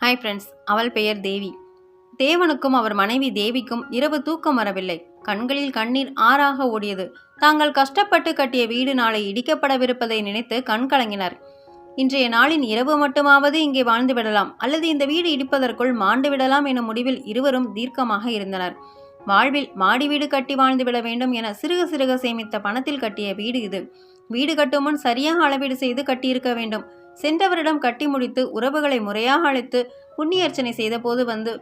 Hi friends அவள் பெயர் தேவி. தேவனுக்கும் அவர் மனைவி தேவிக்கும் இரவு தூக்கம் வரவில்லை. கண்களில் கண்ணீர் ஆறாக ஓடியது. தாங்கள் கஷ்டப்பட்டு கட்டிய வீடு நாளை இடிக்கப்படவிருப்பதை நினைத்து கண் கலங்கினர். இன்றைய நாளின் இரவு மட்டுமாவது இங்கே வாழ்ந்து விடலாம். அல்லது இந்த வீடு இடிப்பதற்குள் மாண்டு விடலாம் என முடிவில் இருவரும் தீர்க்கமாக இருந்தனர். வாழ்வில் மாடி வீடு கட்டி வாழ்ந்து விட வேண்டும் என சிறுக சிறுக சேமித்த பணத்தில் கட்டிய வீடு இது. வீடு கட்டும் முன் சரியாக அளவீடு செய்து கட்டியிருக்க வேண்டும். சென்றவரிடம் கட்டி முடித்து உறவுகளை முறையாக அழைத்து புண்ணியர்ச்சனை செய்தபோது வந்து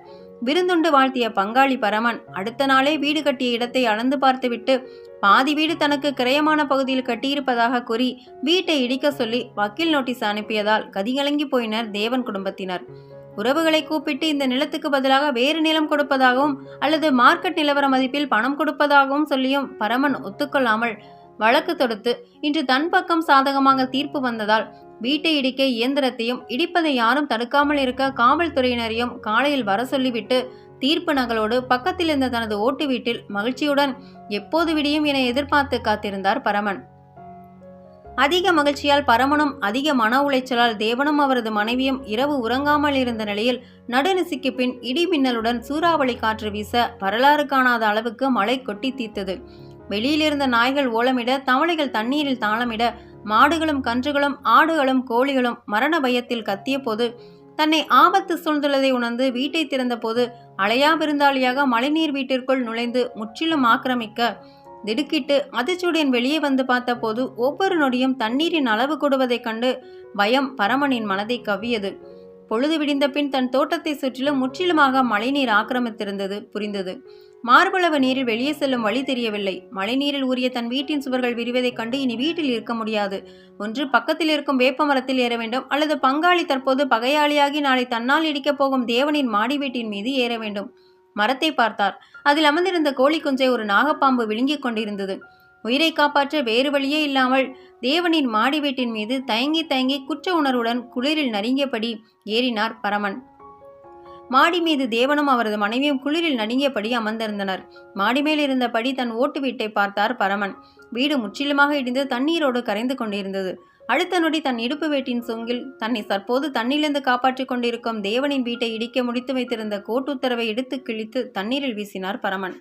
விருந்துண்டு வாழ்த்திய பங்காளி பரமன் அடுத்த நாளே வீடு கட்டிய இடத்தை அளந்து பார்த்துவிட்டு பாதி வீடு தனக்கு கிரயமான பகுதியில் கட்டியிருப்பதாக கூறி வீட்டை இடிக்க சொல்லி வக்கீல் நோட்டீஸ் அனுப்பியதால் கதிகலங்கி போயினர் தேவன் குடும்பத்தினர். உறவுகளை கூப்பிட்டு இந்த நிலத்துக்கு பதிலாக வேறு நிலம் கொடுப்பதாகவும் அல்லது மார்க்கெட் நிலவர மதிப்பில் பணம் கொடுப்பதாகவும் சொல்லியும் பரமன் ஒத்துக்கொள்ளாமல் வழக்கு தொடுத்து இன்று தன் பக்கம் சாதகமாக தீர்ப்பு வந்ததால் வீட்டை இடிக்க இயந்திரத்தையும் இடிப்பதை யாரும் தடுக்காமல் இருக்க காவல்துறையினரையும் காலையில் வர சொல்லிவிட்டு தீர்ப்பு நகலோடு பக்கத்தில் இருந்த தனது ஓட்டு வீட்டில் மகிழ்ச்சியுடன் எப்போது விடியும் என எதிர்பார்த்து காத்திருந்தார் பரமன். அதிக மகிழ்ச்சியால் பரமனும் அதிக மன உளைச்சலால் தேவனும் அவரது மனைவியும் இரவு உறங்காமல் இருந்த நிலையில் நடுநிசிக்கு பின் இடி மின்னலுடன் சூறாவளி காற்று வீச வரலாறு காணாத அளவுக்கு மழை கொட்டி தீர்த்தது. வெளியிலிருந்த நாய்கள் ஓலமிட தவளைகள் தண்ணீரில் தாளமிட மாடுகளும் கன்றுகளும் ஆடுகளும் கோழிகளும் மரண பயத்தில் கத்திய போது தன்னை ஆபத்து சூழ்ந்துள்ளதை உணர்ந்து வீட்டை திறந்தபோது அலையா விருந்தாளியாக மழைநீர் வீட்டிற்குள் நுழைந்து முற்றிலும் ஆக்கிரமிக்க திடுக்கிட்டு அதிர்ச்சியுடன் வெளியே வந்து பார்த்தபோது ஒவ்வொரு நொடியும் தண்ணீரின் அளவு கூடுவதைக் கண்டு பயம் பரமனின் மனதை கவ்வியது. பொழுது விடிந்த பின் தன் தோட்டத்தை சுற்றிலும் முற்றிலுமாக மழைநீர் ஆக்கிரமித்திருந்தது புரிந்தது. மார்பளவு நீரில் வெளியே செல்லும் வழி தெரியவில்லை. மழைநீரில் ஊறிய தன் வீட்டின் சுவர்கள் விரிவதைக் கண்டு இனி வீட்டில் இருக்க முடியாது. ஒன்று பக்கத்தில் இருக்கும் வேப்ப மரத்தில் ஏற வேண்டும். அல்லது பங்காளி தற்போது பகையாளியாகி நாளை தன்னால் இடிக்கப் போகும் தேவனின் மாடி வீட்டின் மீது ஏற வேண்டும். மரத்தை பார்த்தார். அதில் அமர்ந்திருந்த கோழி குஞ்சை ஒரு நாகப்பாம்பு விழுங்கிக் கொண்டிருந்தது. உயிரை காப்பாற்ற வேறு வழியே இல்லாமல் தேவனின் மாடி வீட்டின் மீது தயங்கி தயங்கி குற்ற உணர்வுடன் குளிரில் நடுங்கியபடி ஏறினார் பரமன். மாடி மீது தேவனும் அவரது மனைவியும் குளிரில் நடுங்கியபடி அமர்ந்திருந்தனர். மாடி மேல் இருந்தபடி தன் ஓட்டு வீட்டை பார்த்தார் பரமன். வீடு முற்றிலுமாக இடிந்து தண்ணீரோடு கரைந்து கொண்டிருந்தது. அடுத்த நொடி தன் இடுப்பு வேட்டின் சொங்கில் தன்னை தற்போது தண்ணிலிருந்து காப்பாற்றிக் கொண்டிருக்கும் தேவனின் வீட்டை இடிக்க முடித்து வைத்திருந்த கோட்டுத்தரவை எடுத்து கிழித்து தண்ணீரில் வீசினார் பரமன்.